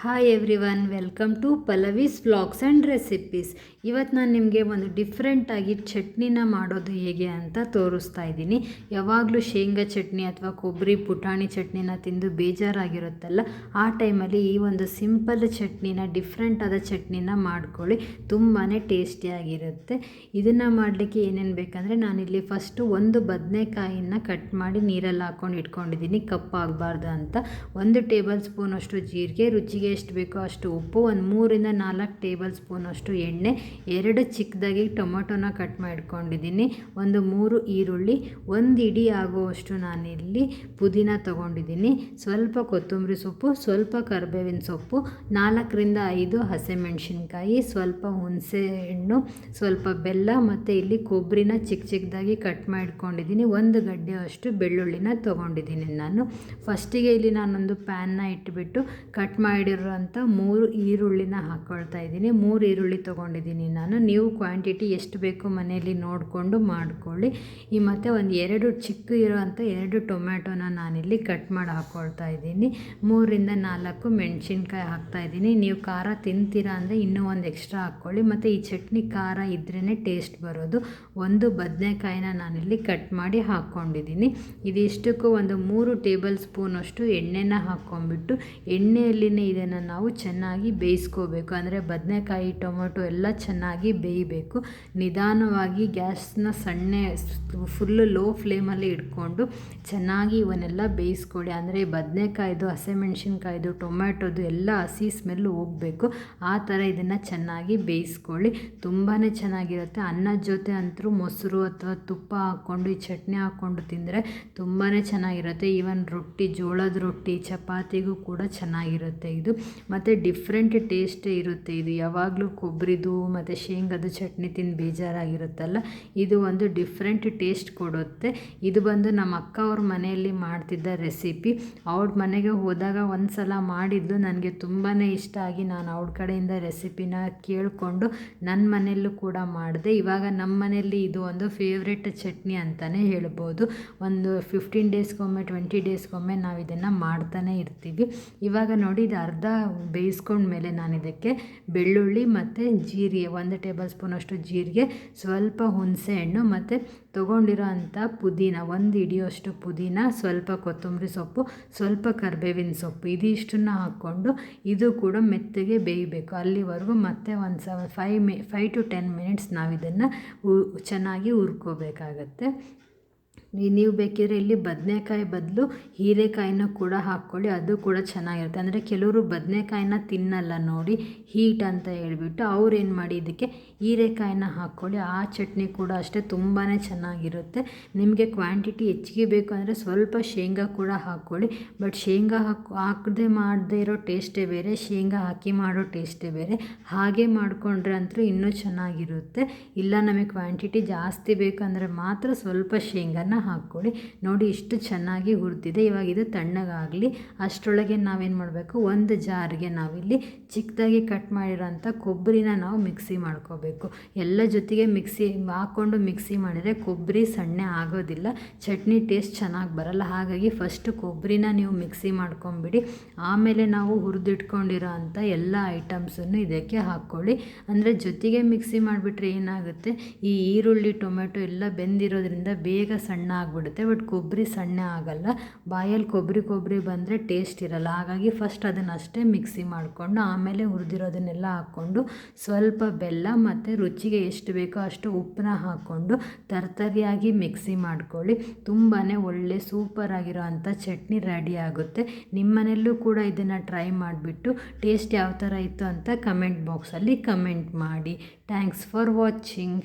Hi everyone welcome to Pallavi's blogs and recipes ಇವತ್ತು ನಾನು ನಿಮಗೆ ಒಂದು ಡಿಫ್ರೆಂಟಾಗಿ ಚಟ್ನಿನ ಮಾಡೋದು ಹೇಗೆ ಅಂತ ತೋರಿಸ್ತಾ ಇದ್ದೀನಿ. ಯಾವಾಗಲೂ ಶೇಂಗಾ ಚಟ್ನಿ ಅಥವಾ ಕೊಬ್ಬರಿ ಪುಟಾಣಿ ಚಟ್ನಿನ ತಿಂದು ಬೇಜಾರಾಗಿರುತ್ತಲ್ಲ, ಆ ಟೈಮಲ್ಲಿ ಈ ಒಂದು ಸಿಂಪಲ್ ಚಟ್ನಿನ ಡಿಫ್ರೆಂಟಾದ ಚಟ್ನಿನ ಮಾಡ್ಕೊಳ್ಳಿ. ತುಂಬಾ ಟೇಸ್ಟಿಯಾಗಿರುತ್ತೆ ಇದನ್ನು ಮಾಡಲಿಕ್ಕೆ ಏನೇನು ಬೇಕಂದರೆ, ನಾನಿಲ್ಲಿ ಫಸ್ಟು ಒಂದು ಬದನೆಕಾಯಿನ ಕಟ್ ಮಾಡಿ ನೀರಲ್ಲಿ ಹಾಕ್ಕೊಂಡು ಇಟ್ಕೊಂಡಿದ್ದೀನಿ. ಕಪ್ಪಾಗಬಾರ್ದು ಅಂತ. ಒಂದು ಟೇಬಲ್ ಸ್ಪೂನ್ ಅಷ್ಟು ಜೀರಿಗೆ, ರುಚಿಗೆ ಎಷ್ಟು ಬೇಕೋ ಅಷ್ಟು ಉಪ್ಪು, ಒಂದು ಮೂರಿಂದ ನಾಲ್ಕು ಟೇಬಲ್ ಸ್ಪೂನ್ ಅಷ್ಟು ಎಣ್ಣೆ, ಎರಡು ಚಿಕ್ಕದಾಗಿ ಟೊಮೊಟೊನ ಕಟ್ ಮಾಡ್ಕೊಂಡಿದ್ದೀನಿ. ಒಂದು ಮೂರು ಈರುಳ್ಳಿ, ಒಂದು ಇಡಿ ಆಗುವಷ್ಟು ನಾನಿಲ್ಲಿ ಪುದೀನ ತೊಗೊಂಡಿದ್ದೀನಿ. ಸ್ವಲ್ಪ ಕೊತ್ತಂಬರಿ ಸೊಪ್ಪು, ಸ್ವಲ್ಪ ಕರ್ಬೇವಿನ ಸೊಪ್ಪು, ನಾಲ್ಕರಿಂದ ಐದು ಹಸಿಮೆಣಸಿನ್ಕಾಯಿ, ಸ್ವಲ್ಪ ಹುಣಸೆ ಹಣ್ಣು, ಸ್ವಲ್ಪ ಬೆಲ್ಲ ಮತ್ತು ಇಲ್ಲಿ ಕೊಬ್ಬರಿನ ಚಿಕ್ಕ ಚಿಕ್ಕದಾಗಿ ಕಟ್ ಮಾಡ್ಕೊಂಡಿದ್ದೀನಿ. ಒಂದು ಗಡ್ಡೆ ಅಷ್ಟು ಬೆಳ್ಳುಳ್ಳಿನ ತೊಗೊಂಡಿದ್ದೀನಿ ನಾನು. ಫಸ್ಟಿಗೆ ಇಲ್ಲಿ ನಾನೊಂದು ಪ್ಯಾನ್ನ ಇಟ್ಬಿಟ್ಟು ಕಟ್ ಮಾಡಿರೋಂಥ ಮೂರು ಈರುಳ್ಳಿನ ಹಾಕ್ಕೊಳ್ತಾ ಇದ್ದೀನಿ. ಮೂರು ಈರುಳ್ಳಿ ತೊಗೊಂಡಿದ್ದೀನಿ ನಾನು. ನೀವು ಕ್ವಾಂಟಿಟಿ ಎಷ್ಟು ಬೇಕು ಮನೆಯಲ್ಲಿ ನೋಡಿಕೊಂಡು ಮಾಡ್ಕೊಳ್ಳಿ. ಈ ಮತ್ತು ಒಂದು ಎರಡು ಚಿಕ್ಕ ಇರೋವಂಥ ಎರಡು ಟೊಮ್ಯಾಟೊನ ನಾನಿಲ್ಲಿ ಕಟ್ ಮಾಡಿ ಹಾಕ್ಕೊಳ್ತಾ ಇದ್ದೀನಿ. ಮೂರಿಂದ ನಾಲ್ಕು ಮೆಣಸಿನ್ಕಾಯಿ ಹಾಕ್ತಾ ಇದ್ದೀನಿ. ನೀವು ಖಾರ ತಿಂತೀರಾ ಅಂದರೆ ಇನ್ನೂ ಒಂದು ಎಕ್ಸ್ಟ್ರಾ ಹಾಕ್ಕೊಳ್ಳಿ. ಮತ್ತು ಈ ಚಟ್ನಿ ಖಾರ ಇದ್ರೇ ಟೇಸ್ಟ್ ಬರೋದು. ಒಂದು ಬದನೆಕಾಯಿನ ನಾನಿಲ್ಲಿ ಕಟ್ ಮಾಡಿ ಹಾಕ್ಕೊಂಡಿದ್ದೀನಿ. ಇದಿಷ್ಟಕ್ಕೂ ಒಂದು ಮೂರು ಟೇಬಲ್ ಸ್ಪೂನಷ್ಟು ಎಣ್ಣೆನ ಹಾಕ್ಕೊಂಬಿಟ್ಟು ಎಣ್ಣೆಯಲ್ಲಿನೇ ಇದನ್ನು ನಾವು ಚೆನ್ನಾಗಿ ಬೇಯಿಸ್ಕೋಬೇಕು. ಅಂದರೆ ಬದನೆಕಾಯಿ, ಟೊಮೊಟೊ ಎಲ್ಲ ಚೆನ್ನಾಗಿ ಬೇಯಬೇಕು. ನಿಧಾನವಾಗಿ ಗ್ಯಾಸ್ನ ಸಣ್ಣ ಫುಲ್ಲು ಲೋ ಫ್ಲೇಮಲ್ಲಿ ಇಟ್ಕೊಂಡು ಚೆನ್ನಾಗಿ ಇವನ್ನೆಲ್ಲ ಬೇಯಿಸ್ಕೊಳ್ಳಿ. ಅಂದರೆ ಬದನೆಕಾಯ್ದು ಹಸಿಮೆಣ್ಸಿನ್ಕಾಯ್ದು ಟೊಮ್ಯಾಟೋದು ಎಲ್ಲ ಹಸಿ ಸ್ಮೆಲ್ಲು ಹೋಗಬೇಕು. ಆ ಥರ ಇದನ್ನು ಚೆನ್ನಾಗಿ ಬೇಯಿಸ್ಕೊಳ್ಳಿ. ತುಂಬಾ ಚೆನ್ನಾಗಿರುತ್ತೆ. ಅನ್ನದ ಜೊತೆ ಅಂತೂ ಮೊಸರು ಅಥವಾ ತುಪ್ಪ ಹಾಕ್ಕೊಂಡು, ಈ ಚಟ್ನಿ ಹಾಕ್ಕೊಂಡು ತಿಂದರೆ ತುಂಬಾ ಚೆನ್ನಾಗಿರುತ್ತೆ. ಈವನ್ ರೊಟ್ಟಿ, ಜೋಳದ ರೊಟ್ಟಿ, ಚಪಾತಿಗೂ ಕೂಡ ಚೆನ್ನಾಗಿರುತ್ತೆ ಇದು. ಮತ್ತು ಡಿಫ್ರೆಂಟ್ ಟೇಸ್ಟ್ ಇರುತ್ತೆ. ಇದು ಯಾವಾಗಲೂ ಕೊಬ್ಬರಿದು ಮತ್ತು ಶೇಂಗಾದು ಚಟ್ನಿ ತಿಂದು ಬೇಜಾರಾಗಿರುತ್ತಲ್ಲ? ಇದು ಒಂದು ಡಿಫ್ರೆಂಟ್ ಟೇಸ್ಟ್ ಕೊಡುತ್ತೆ. ಇದು ಬಂದು ನಮ್ಮ ಅಕ್ಕ ಅವ್ರ ಮನೆಯಲ್ಲಿ ಮಾಡ್ತಿದ್ದ ರೆಸಿಪಿ ಅವ್ರ ಮನೆಗೆ ಹೋದಾಗ ಒಂದು ಸಲ ಮಾಡಿದ್ದು ನನಗೆ ತುಂಬಾ ಇಷ್ಟ ಆಗಿ ನಾನು ಅವ್ರ ಕಡೆಯಿಂದ ರೆಸಿಪಿನ ಕೇಳಿಕೊಂಡು ನನ್ನ ಮನೆಯಲ್ಲೂ ಕೂಡ ಮಾಡಿದೆ. ಇವಾಗ ನಮ್ಮ ಮನೆಯಲ್ಲಿ ಇದು ಒಂದು ಫೇವ್ರೆಟ್ ಚಟ್ನಿ ಅಂತಲೇ ಹೇಳ್ಬೋದು. ಒಂದು ಫಿಫ್ಟೀನ್ ಡೇಸ್ಗೊಮ್ಮೆ ಟ್ವೆಂಟಿ ಡೇಸ್ಗೊಮ್ಮೆ ನಾವು ಇದನ್ನು ಮಾಡ್ತಾನೆ ಇರ್ತೀವಿ. ಇವಾಗ ನೋಡಿ, ಇದು ಅರ್ಧ ಬೇಯಿಸ್ಕೊಂಡ್ಮೇಲೆ ನಾನು ಇದಕ್ಕೆ ಬೆಳ್ಳುಳ್ಳಿ ಮತ್ತು ಜೀರಿಗೆ, ಒಂದು ಟೇಬಲ್ ಸ್ಪೂನಷ್ಟು ಜೀರಿಗೆ, ಸ್ವಲ್ಪ ಹುಣಸೆ ಹಣ್ಣು ಮತ್ತು ತೊಗೊಂಡಿರೋ ಅಂಥ ಪುದೀನ, ಒಂದು ಹಿಡಿಯೋಷ್ಟು ಪುದೀನ, ಸ್ವಲ್ಪ ಕೊತ್ತಂಬರಿ ಸೊಪ್ಪು, ಸ್ವಲ್ಪ ಕರಿಬೇವಿನ ಸೊಪ್ಪು, ಇದಿಷ್ಟನ್ನು ಹಾಕ್ಕೊಂಡು ಇದು ಕೂಡ ಮೆತ್ತಗೆ ಬೇಯಬೇಕು. ಅಲ್ಲಿವರೆಗೂ ಮತ್ತೆ ಒಂದು ಸವ ಫೈವ್ ಮಿ ಫೈವ್ ಟು ಟೆನ್ ಮಿನಿಟ್ಸ್ ನಾವು ಇದನ್ನು ಚೆನ್ನಾಗಿ ಹುರ್ಕೋಬೇಕಾಗತ್ತೆ. ನೀವು ಬೇಕಿದ್ರೆ ಇಲ್ಲಿ ಬದನೆಕಾಯಿ ಬದಲು ಹೀರೆಕಾಯಿನ ಕೂಡ ಹಾಕ್ಕೊಳ್ಳಿ, ಅದು ಕೂಡ ಚೆನ್ನಾಗಿರುತ್ತೆ. ಅಂದರೆ ಕೆಲವರು ಬದನೆಕಾಯಿನ ತಿನ್ನಲ್ಲ ನೋಡಿ, ಹೀಟ್ ಅಂತ ಹೇಳಿಬಿಟ್ಟು ಅವ್ರು ಏನು ಮಾಡಿ, ಇದಕ್ಕೆ ಹೀರೆಕಾಯಿನ ಹಾಕ್ಕೊಳ್ಳಿ. ಆ ಚಟ್ನಿ ಕೂಡ ಅಷ್ಟೇ ತುಂಬಾ ಚೆನ್ನಾಗಿರುತ್ತೆ. ನಿಮಗೆ ಕ್ವಾಂಟಿಟಿ ಹೆಚ್ಚಿಗೆ ಬೇಕು ಅಂದರೆ ಸ್ವಲ್ಪ ಶೇಂಗಾ ಕೂಡ ಹಾಕ್ಕೊಳ್ಳಿ. ಬಟ್ ಶೇಂಗಾ ಹಾಕಿ, ಹಾಕದೆ ಮಾಡದೇ ಇರೋ ಟೇಸ್ಟೇ ಬೇರೆ, ಶೇಂಗಾ ಹಾಕಿ ಮಾಡೋ ಟೇಸ್ಟೇ ಬೇರೆ. ಹಾಗೆ ಮಾಡಿಕೊಂಡ್ರೆ ಅಂತೂ ಇನ್ನೂ ಚೆನ್ನಾಗಿರುತ್ತೆ. ಇಲ್ಲ ನಮಗೆ ಕ್ವಾಂಟಿಟಿ ಜಾಸ್ತಿ ಬೇಕಂದರೆ ಮಾತ್ರ ಸ್ವಲ್ಪ ಶೇಂಗಾನ ಹಾಕ್ಕೊಳ್ಳಿ. ನೋಡಿ ಇಷ್ಟು ಚೆನ್ನಾಗಿ ಹುರಿದಿದೆ. ಇವಾಗ ಇದು ತಣ್ಣಗಾಗಲಿ. ಅಷ್ಟರೊಳಗೆ ನಾವೇನು ಮಾಡಬೇಕು? ಒಂದು ಜಾರಿಗೆ ನಾವಿಲ್ಲಿ ಚಿಕ್ಕದಾಗಿ ಕಟ್ ಮಾಡಿರೋಂಥ ಕೊಬ್ಬರಿನ ನಾವು ಮಿಕ್ಸಿ ಮಾಡ್ಕೋಬೇಕು. ಎಲ್ಲ ಜೊತೆಗೆ ಮಿಕ್ಸಿ ಹಾಕ್ಕೊಂಡು ಮಿಕ್ಸಿ ಮಾಡಿದರೆ ಕೊಬ್ಬರಿ ಸಣ್ಣ ಆಗೋದಿಲ್ಲ. ಚಟ್ನಿ ಟೇಸ್ಟ್ ಚೆನ್ನಾಗಿ ಬರಲ್ಲ. ಹಾಗಾಗಿ ಫಸ್ಟ್ ಕೊಬ್ಬರಿನ ನೀವು ಮಿಕ್ಸಿ ಮಾಡ್ಕೊಂಬಿಡಿ. ಆಮೇಲೆ ನಾವು ಹುರಿದಿಟ್ಕೊಂಡಿರೋ ಅಂಥ ಎಲ್ಲ ಐಟಮ್ಸನ್ನು ಇದಕ್ಕೆ ಹಾಕ್ಕೊಳ್ಳಿ. ಅಂದರೆ ಜೊತೆಗೆ ಮಿಕ್ಸಿ ಮಾಡಿಬಿಟ್ರೆ ಏನಾಗುತ್ತೆ? ಈ ಈರುಳ್ಳಿ ಟೊಮೆಟೊ ಎಲ್ಲ ಬೆಂದಿರೋದ್ರಿಂದ ಬೇಗ ಸಣ್ಣ ಆಗಿಬಿಡುತ್ತೆ ಬಟ್ ಕೊಬ್ಬರಿ ಸಣ್ಣ ಆಗಲ್ಲ. ಬಾಯಲ್ಲಿ ಕೊಬ್ಬರಿ ಕೊಬ್ಬರಿ ಬಂದರೆ ಟೇಸ್ಟ್ ಇರಲ್ಲ. ಹಾಗಾಗಿ ಫಸ್ಟ್ ಅದನ್ನು ಅಷ್ಟೇ ಮಿಕ್ಸಿ ಮಾಡಿಕೊಂಡು, ಆಮೇಲೆ ಹುರಿದಿರೋದನ್ನೆಲ್ಲ ಹಾಕ್ಕೊಂಡು, ಸ್ವಲ್ಪ ಬೆಲ್ಲ ಮತ್ತು ರುಚಿಗೆ ಎಷ್ಟು ಬೇಕೋ ಅಷ್ಟು ಉಪ್ಪನ್ನ ಹಾಕ್ಕೊಂಡು, ತರ್ತರಿಯಾಗಿ ಮಿಕ್ಸಿ ಮಾಡ್ಕೊಳ್ಳಿ. ತುಂಬಾ ಒಳ್ಳೆ ಸೂಪರ್ ಆಗಿರೋ ಅಂಥ ಚಟ್ನಿ ರೆಡಿ ಆಗುತ್ತೆ. ನಿಮ್ಮ ಮನೆಯಲ್ಲೂ ಕೂಡ ಇದನ್ನು ಟ್ರೈ ಮಾಡಿಬಿಟ್ಟು ಟೇಸ್ಟ್ ಯಾವ ಥರ ಇತ್ತು ಅಂತ ಕಮೆಂಟ್ ಬಾಕ್ಸಲ್ಲಿ ಕಮೆಂಟ್ ಮಾಡಿ. Thanks for watching